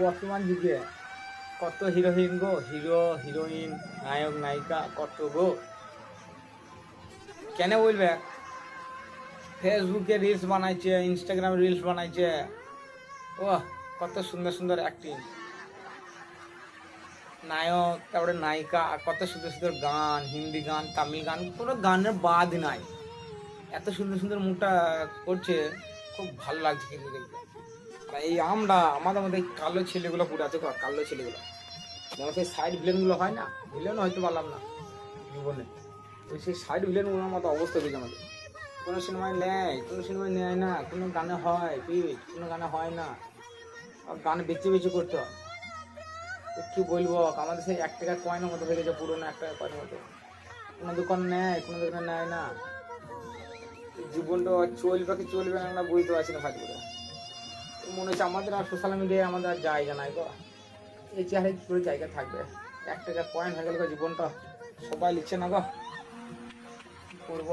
বর্তমান যুগে কত হিরোইন গো? হিরো, হিরোইন, নায়ক, নায়িকা, কত গো? কেন বলবে? ফেসবুকে রিলস বানাইছে ইনস্টাগ্রামে রিলস বানাইছে। ও কত সুন্দর সুন্দর অ্যাক্টিং নায়ক, তারপরে নায়িকা, আর কত সুন্দর সুন্দর গান, হিন্দি গান, তামিল গান, কোনো গানের বাদ নাই। এত সুন্দর সুন্দর মুখটা করছে, খুব ভালো লাগছে কিন্তু দেখতে। এই আমরা, আমাদের মধ্যে কালো ছেলেগুলো পুরো আছে কালো ছেলেগুলো। যেমন সেই সাইড ভিলেনগুলো হয় না ভিলেন হয়তো পারলাম না জীবনে। ওই সেই সাইড ভিলেনগুলোর মতো অবস্থা দিয়েছে আমাদের। কোনো সিনেমায় নেয়, কোনো সিনেমায় নেয় না, কোনো গানে হয় পিট কোনো গানে হয় না। আর গান বেঁচে বেঁচে করতে হয়। কি বলব, আমাদের সেই এক টাকা কয়েনের মতো হয়ে গেছে পুরোনো এক টাকা কয়েনের মতো। কোনো দোকান নেয়, কোনো দোকানে নেয় না। জীবনটা চলবে কি চলবে না বুঝতে পারছি না ভাজ করে মনে হচ্ছে আমাদের আর সোশ্যাল মিডিয়ায় আমাদের আর জায়গা নাই গো। এই চেহারে কি করে জায়গা থাকবে? এক টাকা পয়েন্ট হয়ে গেল জীবনটা। সবাই লিখছে না গো। করব?